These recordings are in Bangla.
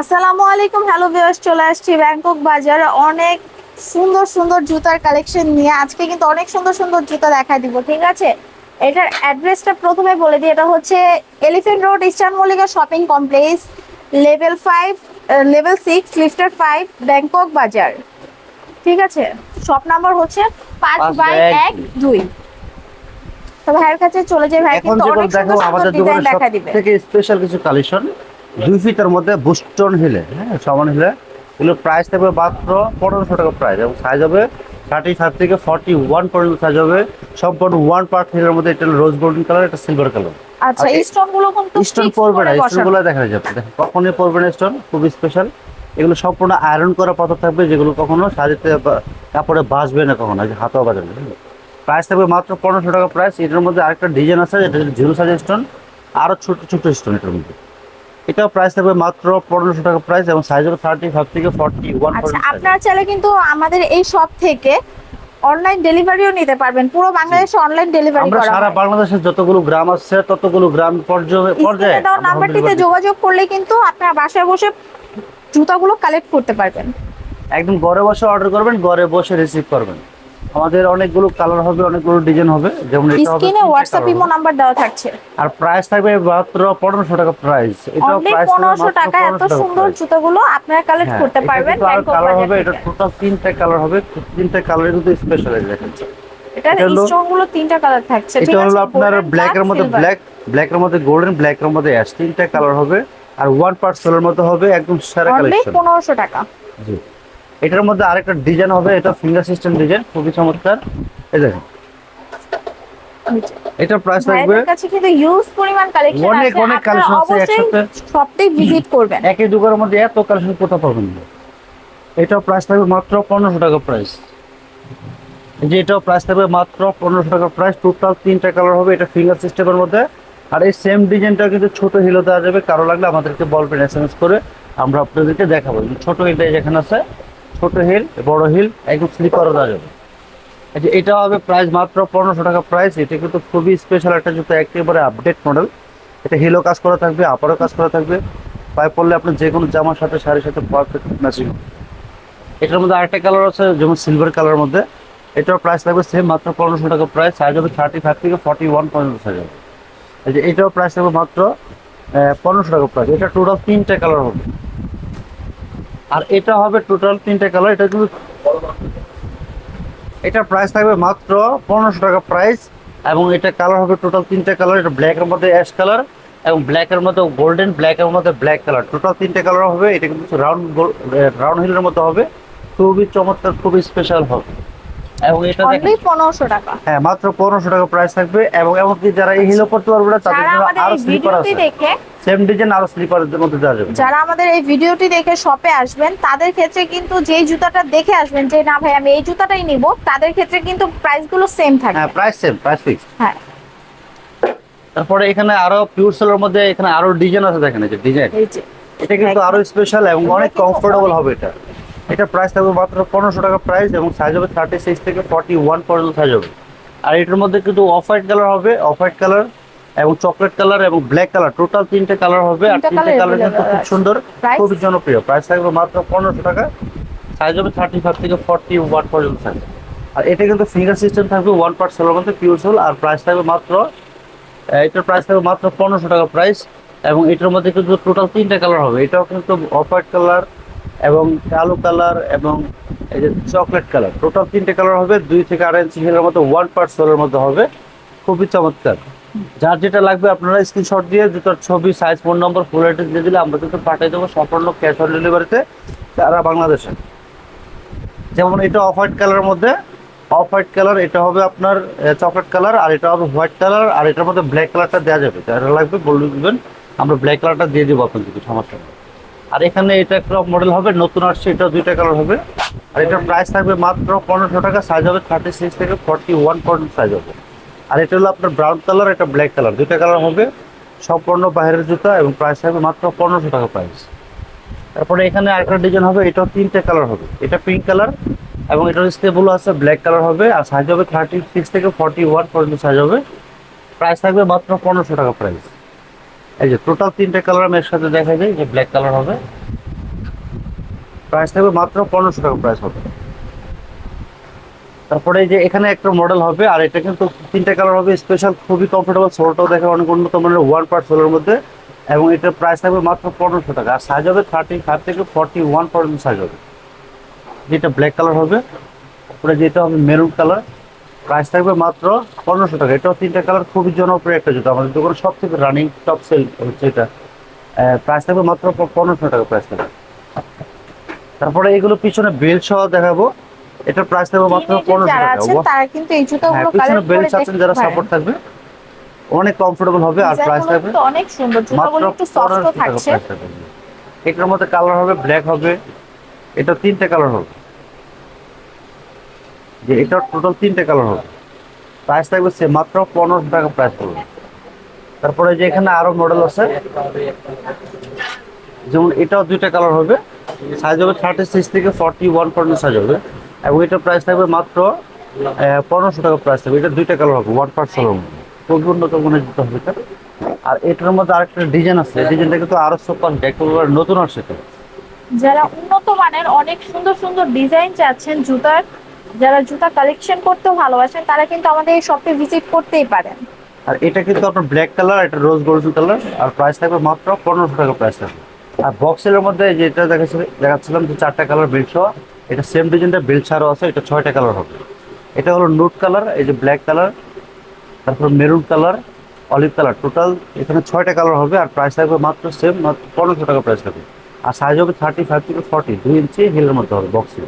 আসসালামু আলাইকুম হ্যালো ভিউয়ার্স চলে আসছি ব্যাংকক বাজার। অনেক সুন্দর সুন্দর জুতার কালেকশন নিয়ে আজকে কিন্তু অনেক সুন্দর সুন্দর জুতা দেখা দিব ঠিক আছে? এটার অ্যাড্রেসটা প্রথমে বলে দিই এটা হচ্ছে elephant road eastern Mallika shopping complex level five level six লিফটার five Bangkok বাজার। ঠিক আছে? শপ নাম্বার হচ্ছে পাঁচ বাই এক দুই। তো ভাইয়ের কাছে চলে যাই ভাই কিন্তু অনেক সুন্দর সুন্দর ডিজাইন দেখা দিবে। থেকে স্পেশাল কিছু কালেকশন দুই ফিটের মধ্যে বুস্টন হিলে হ্যাঁ সমান হিলে। এগুলো প্রাইস থাকবে মাত্র পনেরোশো টাকা প্রাইস এবং সাইজ হবে থার্টি ফাইভ থেকে ফর্টি ওয়ান পর্যন্ত সাইজ হবে। সম্পূর্ণ ওয়ান পার্ট হিলের মধ্যে এটা রোজ গোল্ডেন কালার এটা সিলভার কালার আচ্ছা এই স্টোনগুলো কিন্তু স্টোন পড়বে না স্টোনগুলো দেখা যাবে কখনই পড়বে না স্টোন খুবই স্পেশাল এগুলো সম্পূর্ণ আয়রন করা পাথর থাকবে যেগুলো কখনো সাজিতে কাপড়ে বাসবে না কখনো হাতেও বাজাবে প্রাইস থাকবে মাত্র পনেরোশো টাকা প্রাইস এটার মধ্যে আরেকটা ডিজাইন আছে এটা জিরো সাইজ স্টোন আরও ছোট ছোট স্টোন এটার মধ্যে। এটাও প্রাইস থাকবে মাত্র পনেরোশো টাকা প্রাইস এবং সাইজ হবে থার্টি ফাইভ থেকে ফর্টি ওয়ান আচ্ছা আপনারা চাইলে কিন্তু আমাদের এই শপ থেকে অনলাইন ডেলিভারিও নিতে পারবেন। পুরো বাংলাদেশে অনলাইন ডেলিভারি করা আমরা সারা বাংলাদেশের যতগুলো গ্রাম আছে ততগুলো গ্রাম পর্যায়ে পর্যায়ে দেওয়া নাম্বারটিতে যোগাযোগ করলে কিন্তু আপনারা বাসায় বসে জুতাগুলো কালেক্ট করতে পারবেন। একদম ঘরে বসে অর্ডার করবেন ঘরে বসে রিসিভ করবেন। আমাদের অনেকগুলো কালার হবে অনেকগুলো ডিজাইন হবে। যেমন এটা হবে স্ক্রিনে colour ইমো নাম্বার দেওয়া থাকছে। আর প্রাইস থাকবে মাত্র পনেরোশো টাকা প্রাইস অনলি প্রাইস পনেরোশো টাকা এত সুন্দর জুতাগুলো আপনারা কালেক্ট করতে পারবেন কালার হবে এটা টোটাল তিনটে কালার হবে তিনটে কালারের কিন্তু স্পেশাল দেখেন এটা এটা স্টোনগুলো তিনটা কালার থাকছে। ঠিক আছে এটা হলো আপনার ব্ল্যাক এর মধ্যে ব্ল্যাক ব্ল্যাক এর মধ্যে গোল্ডেন ব্ল্যাক এর মধ্যে অ্যাশ তিনটা কালার হবে আর ওয়ান পার্ট সোলের মধ্যে হবে একদম সেরা কালেকশন পনেরোশো টাকা। জি। এটার মধ্যে আরেকটা ডিজাইন হবে এটা ফিঙ্গার সিস্টেম ডিজাইন খুবই চমৎকার। এই দেখেন। এটার প্রাইস থাকবে কাছে কিন্তু ইউজ পরিমাণ কালেকশন অনেক, আছে। অনেক আপনারা collection আছে একসাথে। সবটাই ভিজিট করবেন। একই দোকানের মধ্যে এত কালেকশন কোথাও পাবেন না। এটাও প্রাইস থাকবে মাত্র পনেরোশো টাকা প্রাইস যে এটাও প্রাইস থাকবে মাত্র পনেরোশো টাকা প্রাইস টোটাল তিনটা কালার হবে এটা ফিঙ্গার সিস্টেমের মধ্যে। আর এই সেম ডিজাইনটা কিন্তু ছোট হিলো দেওয়া যাবে। কারও লাগলে আমাদেরকে বলবেন এস এম করে। আমরা আপনাদেরকে দেখাবো। ছোট হিলটা যেখানে আছে। ছোট হিল, বড় হিল, একদম স্লিপারও দেওয়া যাবে। যে এটা হবে প্রাইস মাত্র পনেরোশো টাকা প্রাইস এটা কিন্তু খুবই স্পেশাল একটা জুতো, একেবারে আপডেট মডেল এটা হিলও কাজ করা থাকবে আপারও কাজ করা থাকবে। পায়ে পড়লে আপনি যে কোনো জামার সাথে, শাড়ির সাথে পারফেক্ট ম্যাচিং এটার মধ্যে আরেকটা কালার আছে, যেমন সিলভার কালারের মধ্যে। এটার প্রাইস থাকবে সেম মাত্র পনেরোশো টাকা প্রাইস সাইজ হবে থার্টি ফাইভ থেকে ফর্টি ওয়ান পর্যন্ত সাইজ হবে। এটাও প্রাইস থাকবে মাত্র পনেরোশো টাকা প্রাইস এটা টোটাল তিনটে কালার হবে। আর এটা হবে টোটাল তিনটা কালার এটা কিন্তু এটা প্রাইস থাকবে মাত্র পনেরোশো টাকা প্রাইস এবং এটা কালার হবে টোটাল তিনটা কালার এটা ব্ল্যাকের মধ্যে অ্যাশ কালার এবং ব্ল্যাকের মধ্যে গোল্ডেন ব্ল্যাকের মধ্যে ব্ল্যাক কালার টোটাল তিনটে কালার হবে, এটা কিন্তু রাউন্ড রাউন্ড হিলের মতো হবে। খুবই চমৎকার, খুবই স্পেশাল হবে। এবং এটা অনলি দেখেন পনেরোশো টাকা। হ্যাঁ মাত্র পনেরোশো টাকা প্রাইস থাকবে এবং এমনকি যারা এই হিলও করতে পারবে না তাদের জন্য আরও স্লিপার আছে। দেখে সেম ডিজাইন আরও স্লিপারের মধ্যে দেওয়া যাবে। যারা আমাদের এই ভিডিওটি দেখে শপে আসবেন তাদের ক্ষেত্রে কিন্তু যেই জুতাটা দেখে আসবেন যে না ভাই আমি এই জুতাটাই নিব তাদের ক্ষেত্রে কিন্তু প্রাইসগুলো সেম হ্যাঁ প্রাইস সেম প্রাইস ফিক্স হ্যাঁ। তারপরে এখানে আরও পিওর সেলের মধ্যে এখানে আরও ডিজাইন আছে দেখেন এই যে ডিজাইন এটা কিন্তু আরও স্পেশাল এবং অনেক কমফোর্টেবল হবে এটা। এটা প্রাইস থাকবে মাত্র পনেরোশো টাকা প্রাইস এবং সাইজ হবে থার্টি সিক্স থেকে ফর্টি ওয়ান পর্যন্ত সাইজ হবে। আর এটার মধ্যে কিন্তু অফ হোয়াইট কালার হবে অফ হোয়াইট কালার এবং চকলেট কালার এবং ব্ল্যাক কালার টোটাল তিনটে কালার হবে আর তিনটে কালার কিন্তু খুব সুন্দর? খুবই জনপ্রিয়। প্রাইস থাকবে মাত্র পনেরোশো টাকা সাইজ হবে থার্টি ফাইভ থেকে ফর্টি ওয়ান পর্যন্ত সাইজ আর এটা কিন্তু ফিঙ্গার সিস্টেম থাকবে ওয়ান পার্ট সোলের মধ্যে পিওর সোল আর প্রাইস থাকবে মাত্র এটার প্রাইস থাকবে মাত্র পনেরোশো টাকা প্রাইস এবং এটার মধ্যে কিন্তু টোটাল তিনটা কালার হবে। এটাও কিন্তু অফ হোয়াইট কালার এবং কালো কালার এবং এই যে চকলেট কালার। টোটাল তিনটে কালার হবে, দুই থেকে আড়াই ইঞ্চি হিলের মধ্যে ওয়ান পার্ট সোলের মধ্যে হবে। খুবই চমৎকার। যার যেটা লাগবে আপনারা স্ক্রিনশট দিয়ে দুটোর ছবি size phone number full address দিয়ে দিলে আমরা কিন্তু পাঠিয়ে দেবো সম্পূর্ণ ক্যাশ অন ডেলিভারিতে তারা বাংলাদেশে। যেমন এটা অফ হোয়াইট কালারের মধ্যে অফ হোয়াইট কালার এটা হবে আপনার চকলেট কালার আর এটা হবে হোয়াইট কালার আর এটার মধ্যে ব্ল্যাক কালারটা দেওয়া যাবে। যারা লাগবে বলে দেবেন, আমরা ব্ল্যাক কালারটা দিয়ে দেবো আপনাদের কিছু সমস্যা নেই। আর এখানে এটা একটা মডেল হবে, নতুন আসছে, এটা দুইটা কালার হবে। আর এটার প্রাইস থাকবে মাত্র পনেরোশো টাকা সাইজ হবে থার্টি সিক্স থেকে ফর্টি ওয়ান পর্যন্ত সাইজ হবে। আর এটা হলো আপনার ব্রাউন কালার এটা ব্ল্যাক কালার দুইটা কালার হবে। সম্পূর্ণ বাইরের জুতা এবং প্রাইস থাকবে মাত্র পনেরোশো টাকা প্রাইস তারপরে এখানে আরেকটা ডিজাইন হবে, এটাও তিনটে কালার হবে। এটা পিঙ্ক কালার এবং এটার স্টেবল আছে ব্ল্যাক কালার হবে। আর সাইজ হবে থার্টি সিক্স থেকে ফর্টি ওয়ান পর্যন্ত সাইজ হবে। প্রাইস থাকবে মাত্র পনেরোশো টাকা প্রাইস এই যে টোটাল তিনটে কালার আমি একসাথে দেখা যায় যে ব্ল্যাক কালার হবে। প্রাইস থাকবে মাত্র পনেরোশো টাকা প্রাইস হবে। তারপরে যে এখানে একটা মডেল হবে, আর এটা কিন্তু তিনটা কালার হবে স্পেশাল খুবই কমফোর্টেবল সোলটাও দেখে অনেক উন্নত মানের ওয়ান পার্ট সোলের মধ্যে, এবং এটার প্রাইস থাকবে মাত্র পনেরোশো টাকা। আর সাইজ হবে থার্টি ফাইভ থেকে ফর্টি ওয়ান পর্যন্ত সাইজ হবে। যেটা ব্ল্যাক কালার হবে তারপরে যেটা হবে মেরুন কালার প্রাইস থাকবে মাত্র পনেরোশো টাকা। এটাও তিনটা কালার খুবই জনপ্রিয় একটা জুতো। আমাদের দোকানে সব থেকে রানিং টপ সেল হচ্ছে এটা। প্রাইস থাকবে মাত্র পনেরোশো টাকা প্রাইস থাকবে। তারপরে এগুলো পিছনে বেল্ট সহ দেখাবো। এটার প্রাইস থাকবে মাত্র পনেরোশো টাকা। তারা কিন্তু এই হ্যাঁ জুতোগুলো পিছনে বেল্ট করে যারা সাপোর্ট থাকবে অনেক কমফোর্টেবল হবে আর প্রাইস থাকবে অনেক সুন্দর। মাত্র জুতোগুলো একটু সফট পনেরোশো টাকা থাকছে। প্রাইস থাকবে। এটার মধ্যে কালার হবে ব্ল্যাক হবে। এটা তিনটে কালার হবে। যে এটা টোটাল তিনটে কালার হবে। প্রাইস থাকবে সে মাত্র পনেরোশো টাকা প্রাইস পড়বে। তারপরে যে এখানে আরও মডেল আছে, যেমন এটাও দুইটা কালার হবে। সাইজ হবে থার্টি সিক্স থেকে ফর্টি ওয়ান পর্যন্ত সাইজ হবে। এবং এটার প্রাইস থাকবে মাত্র পনেরোশো টাকা প্রাইস থাকবে। এটা দুইটা কালার হবে ওয়ান পার্ট সালোর খুবই উন্নত মনে জুতো হবে এটা। আর এটার মধ্যে আরেকটা ডিজাইন আছে। ডিজাইনটা কিন্তু আরও সুপার একেবারে নতুন আসছে যারা উন্নত মানের অনেক সুন্দর সুন্দর ডিজাইন চাচ্ছেন জুতার যারা জুতা কালেকশন করতে ভালোবাসেন তারা কিন্তু আমাদের এই শপে ভিজিট করতেই পারেন। আর এটা কিন্তু আপনার ব্ল্যাক কালার এটা রোজ গোল্ডেন কালার আর প্রাইস থাকবে মাত্র পনেরোশো টাকা প্রাইস থাকবে। আর বক্সের মধ্যে যেটা দেখাচ্ছিল দেখাচ্ছিলাম যে চারটা কালার বেল্ট সহ এটা সেম ডিজাইনটা বেল্ট ছাড়াও আছে এটা ছয়টা কালার হবে। এটা হলো নুট কালার এই যে ব্ল্যাক কালার তারপর maroon colour olive colour total এখানে ছয়টা কালার হবে আর প্রাইস থাকবে মাত্র সেম মাত্র পনেরোশো টাকা প্রাইস থাকবে। আর সাইজ হবে থার্টি ফাইভ থেকে ফর্টি দুই ইঞ্চি হিলের মধ্যে হবে বক্সে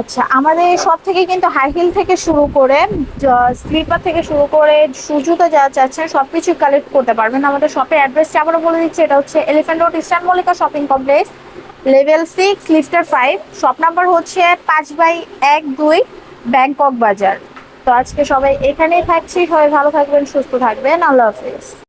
আচ্ছা আমাদের সব থেকে কিন্তু হাই হিল থেকে শুরু করে স্লিপার থেকে শুরু করে সুজুতো যা চাচ্ছেন সবকিছু কালেক্ট করতে পারবেন। আমাদের শপের অ্যাড্রেসটা আবারও বলে দিচ্ছি, এটা হচ্ছে elephant road eastern Mallika shopping complex level six লিফটার five shop number হচ্ছে পাঁচ বাই এক দুই ব্যাংকক বাজার। তো আজকে সবাই এখানেই থাকছি, সবাই ভালো থাকবেন, সুস্থ থাকবেন, আল্লাহ হাফিজ।